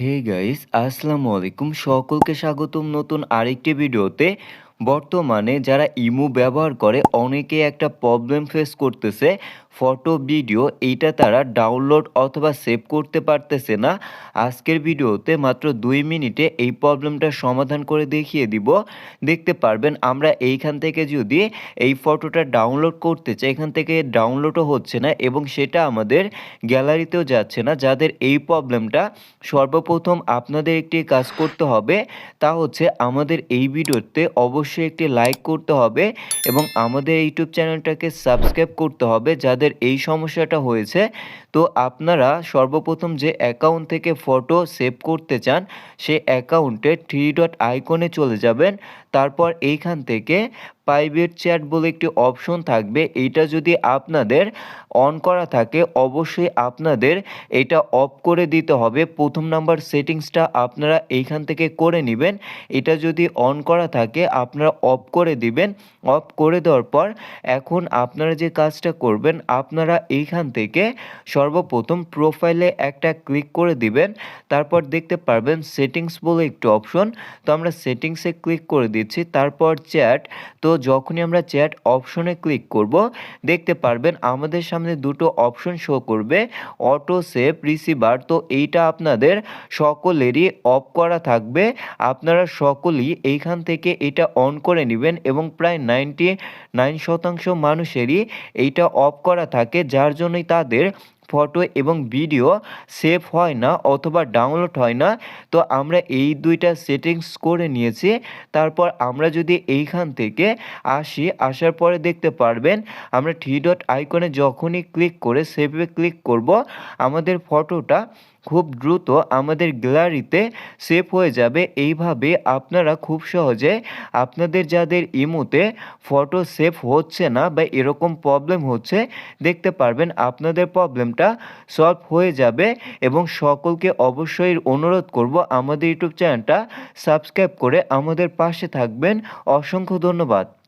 Hey guys আসসালামু আলাইকুম। সকলকে স্বাগতম নতুন আরেকটি ভিডিওতে। বর্তমানে যারা ইমো ব্যবহার করে, অনেকে একটা প্রবলেম ফেস করতেছে। ফটো ভিডিও এইটা তারা ডাউনলোড অথবা সেভ করতে পারতেছে না। আজকের ভিডিওতে মাত্র দুই মিনিটে এই প্রবলেমটার সমাধান করে দেখিয়ে দিব। দেখতে পারবেন, আমরা এইখান থেকে যদি এই ফটোটা ডাউনলোড করতে চাই, এখান থেকে ডাউনলোডও হচ্ছে না এবং সেটা আমাদের গ্যালারিতেও যাচ্ছে না। যাদের এই প্রবলেমটা সর্বপ্রথম আপনাদের একটি কাজ করতে হবে, তা হচ্ছে আমাদের এই ভিডিওতে অবশ্যই একটি লাইক করতে হবে এবং আমাদের ইউটিউব চ্যানেলটাকে সাবস্ক্রাইব করতে হবে যাদের এই সমস্যাটা হয়েছে। তো আপনারা সর্বপ্রথম যে অ্যাকাউন্ট থেকে ফটো সেভ করতে চান সেই অ্যাকাউন্টে থ্রি ডট আইকনে চলে যাবেন। তারপর এইখান থেকে প্রাইভেট চ্যাট বলে একটি অপশন থাকবে। এইটা যদি আপনাদের অন করা থাকে, অবশ্যই আপনাদের এটা অফ করে দিতে হবে। প্রথম নাম্বার সেটিংসটা আপনারা এইখান থেকে করে নেবেন। এটা যদি অন করা থাকে আপনারা অফ করে দিবেন। অফ করে দেওয়ার পর এখন আপনারা যে কাজটা করবেন, আপনারা এইখান থেকে সর্বপ্রথম প্রোফাইলে একটা ক্লিক করে দিবেন। তারপর দেখতে পারবেন সেটিংস বলে একটি অপশন তো আমরা সেটিংসে ক্লিক করে দিচ্ছি। তারপর চ্যাট তো যখনই আমরা চ্যাট অপশনে ক্লিক করব, দেখতে পারবেন আমাদের সামনে দুটো অপশন শো করবে। অটো সেভ রিসিভার তো এইটা আপনাদের সকলেরই অফ করা থাকবে। আপনারা সকলেই এইখান থেকে এটা অন করে নেবেন এবং প্রায় নাইনটি নাইন শতাংশ মানুষেরই এইটা অফ করা থাকে, যার জন্যই তাদের ফটো এবং ভিডিও সেভ হয় না অথবা ডাউনলোড হয় না। তো আমরা এই দুইটা সেটিংস করে নিয়েছি। তারপর আমরা যদি এইখান থেকে আসি, আসার পরে দেখতে পারবেন, আমরা থ্রি ডট আইকনে যখনই ক্লিক করে সেভে ক্লিক করব, আমাদের ফটোটা খুব দ্রুত আমাদের গ্যালারিতে সেভ হয়ে যাবে। এইভাবে আপনারা খুব সহজে আপনাদের যাদের ইমোতে ফটো সেভ হচ্ছে না বা এরকম প্রবলেম হচ্ছে, দেখতে পারবেন আপনাদের প্রবলেমটা সলভ হয়ে যাবে এবং সকলকে অবশ্যই অনুরোধ করব আমাদের ইউটিউব চ্যানেলটা সাবস্ক্রাইব করে আমাদের পাশে থাকবেন। অসংখ্য ধন্যবাদ।